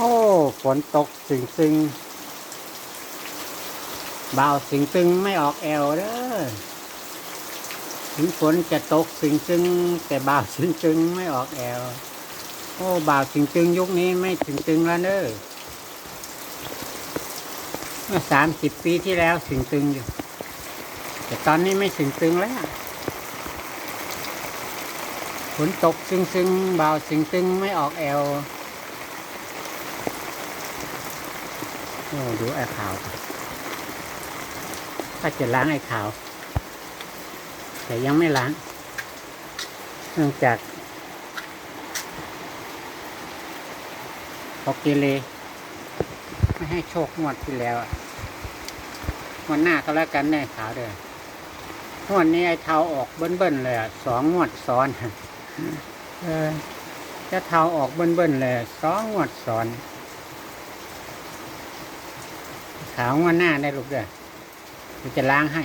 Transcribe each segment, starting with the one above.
อ้ ฝนตกสิงซึงบ่าวสิงซึงไม่ออกแอวเด้อถึงฝนจะตกสิงซึงแต่บ่าวสิงซึงไม่ออกแอวโอ้บ่าวสิงซึงยุคนี้ไม่สิงซึงแล้วเด้อเมื่อสามสิบปีที่แล้วสิงซึงอยู่ แต่ตอนนี้ไม่สิงซึงแล้วฝนตกซึงซึงบ่าวสิงซึงไม่ออกแอว โอ้ดูไอ้ขาวถ้าจะล้างไอ้ขาว แต่ยังไม่ล้างเนื่องจากพอเกเรไม่ให้โชคงวดที่แล้วอะงวดหน้าก็แล้วกันแน่ขาวเด้องวดนี้ไอ้เทาออกเบิ้ลๆเลยอะสองงวดซ้อนเออจะเทาออกเบิ้ลๆเลยสองงวดซ้อน ขาวงวดหน้าได้ลูกเด้อเดี๋ยวจะล้างให้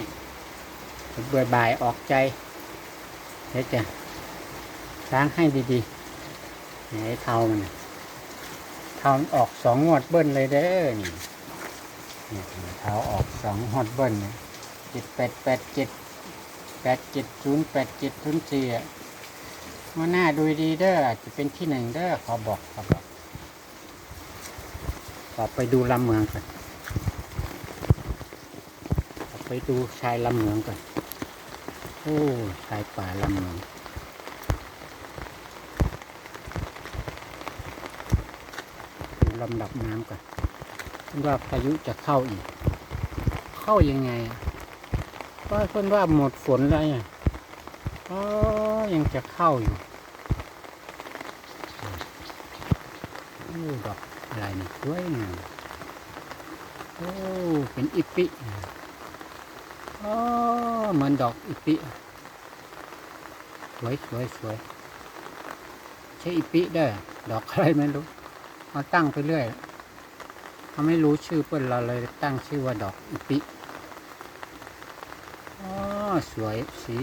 เบื่อบ่ายออกใจเดี๋ยวจะล้างให้ดีๆไหนเทามันเทาออกสองงวดเบิ้ลเลยเด้อนี่เทาออกสองงวดเบิ้ลเนี่ยเจ็ดแปดแปดเจ็ดแปดเจ็ดศูนย์แปดเจ็ดศูนย์สี่อะงวดหน้าดูดีเด้อจจะเป็นที่หนึ่งเด้อขอบอกขอบอกขอไปดูลำเมืองก่อน ไปดูชายลำเหมืองก่อน โอ้ชายป่าลำเหมืองดูลำดับน้ำก่อนคิดว่าพายุจะเข้าอีก เข้ายังไงก็เพิ่นว่าหมดฝนแล้วไงก็ยังจะเข้าอยู่โอ้ดอกอะไรนี่สวยงามโอ้ เป็นอิปิ เหมือนดอกอิปิสวยสวยสวยใช่อิปิเด้ดอกอะไรไม่รู้มาตั้งไปเรื่อยเขาไม่รู้ชื่อเปิ้นเราเลยตั้งชื่อว่าดอกอิปิอ๋อสวยสี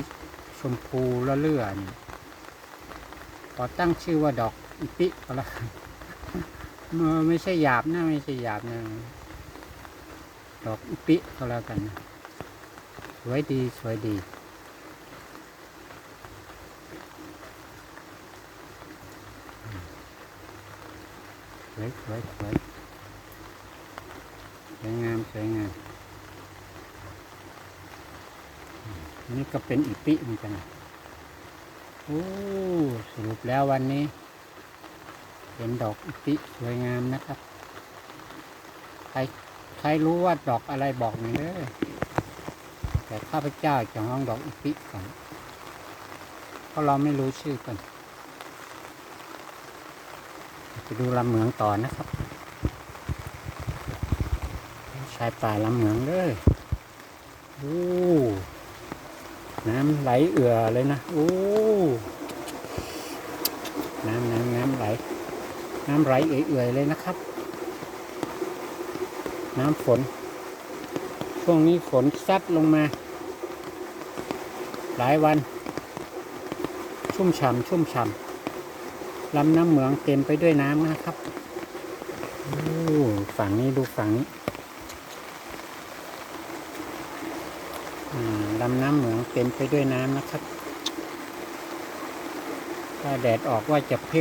ชมพูละเลื่อนี่ขอตั้งชื่อว่าดอกอิปิก็แล้วไม่ใช่หยาบนะไม่ใช่หยาบนะดอกอิปิก็แล้วกันนะ สวยดีสวยดีสวยสวยสวยสวยงามสวยงามอันนี้ก็เป็นอีปิเหมือนกันโอ้สรุปแล้ววันนี้ เป็นดอกอีปิสวยงามนะครับ ใครใครรู้ว่าดอกอะไรบอกหน่อยเด้อ แต่ข้าพเจ้าจะห้องดอกอิปิก่อนเพราะเราไม่รู้ชื่อกันจะดูลำเหมืองต่อนะครับ ชายป่าลำเหมืองเลยโอ้น้ำไหลเอื่อเลยนะโอ้น้ำน้ำน้ำไหล น้ำไหลเอื่อยเลยนะครับ น้ำฝน ช่วงนี้ฝนซัดลงมา หลายวัน ชุ่มฉ่ำชุ่มฉ่ำลำน้ำเหมืองเต็มไปด้วยน้ำนะครับฝั่งนี้ดูฝั่งนี้ลำน้ำเหมืองเต็มไปด้วยน้ำนะครับ ถ้าแดดออกว่าจะเพ